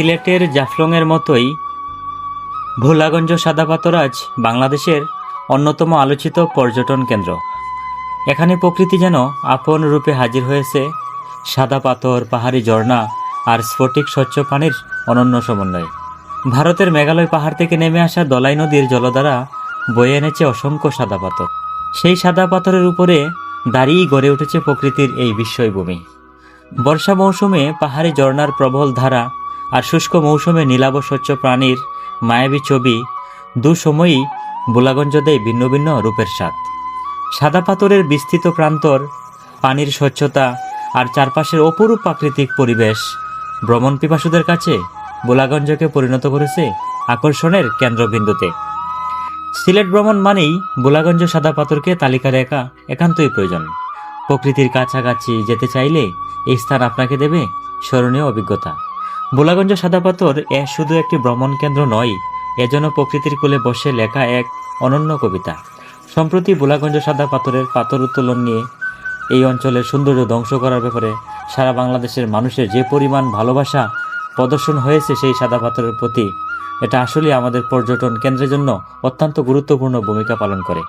সিলেটের জাফলংয়ের মতোই ভোলাগঞ্জ সাদা পাথর আজ বাংলাদেশের অন্যতম আলোচিত পর্যটন কেন্দ্র। এখানে প্রকৃতি যেন আপন রূপে হাজির হয়েছে। সাদা পাথর, পাহাড়ি ঝর্ণা আর স্ফটিক স্বচ্ছ পানির অনন্য সমন্বয়। ভারতের মেঘালয় পাহাড় থেকে নেমে আসা দলাই নদীর জলধারা বয়ে এনেছে অসংখ্য সাদা পাথর। সেই সাদা পাথরের উপরে দাঁড়িয়েই গড়ে উঠেছে প্রকৃতির এই বিস্ময়ভূমি। বর্ষা মৌসুমে পাহাড়ি ঝর্ণার প্রবল ধারা আর শুষ্ক মৌসুমে নীলাভ স্বচ্ছ প্রাণীর মায়াবী ছবি দু সময়ই বোলাগঞ্জ দেয় ভিন্ন ভিন্ন রূপের স্বাদ। সাদা পাথরের বিস্তৃত প্রান্তর, পানির স্বচ্ছতা আর চারপাশের অপরূপ প্রাকৃতিক পরিবেশ ভ্রমণ পিপাসুদের কাছে বোলাগঞ্জকে পরিণত করেছে আকর্ষণের কেন্দ্রবিন্দুতে। সিলেট ভ্রমণ মানেই বোলাগঞ্জ সাদা পাথরকে তালিকা রেখা একান্তই প্রয়োজন। প্রকৃতির কাছাকাছি যেতে চাইলে এই স্থান আপনাকে দেবে স্মরণীয় অভিজ্ঞতা। বোলাগঞ্জ সাদা পাথর এ শুধু একটি ভ্রমণ কেন্দ্র নয় এজন্য প্রকৃতির কোলে বসে লেখা এক অনন্য কবিতা। সম্প্রতি বোলাগঞ্জ সাদা পাথরের পাথর উত্তোলন নিয়ে এই অঞ্চলের সৌন্দর্য ধ্বংস করার ব্যাপারে সারা বাংলাদেশের মানুষের যে পরিমাণ ভালোবাসা প্রদর্শন হয়েছে সেই সাদা পাথরের প্রতি, এটা আসলে আমাদের পর্যটন কেন্দ্রের জন্য অত্যন্ত গুরুত্বপূর্ণ ভূমিকা পালন করে।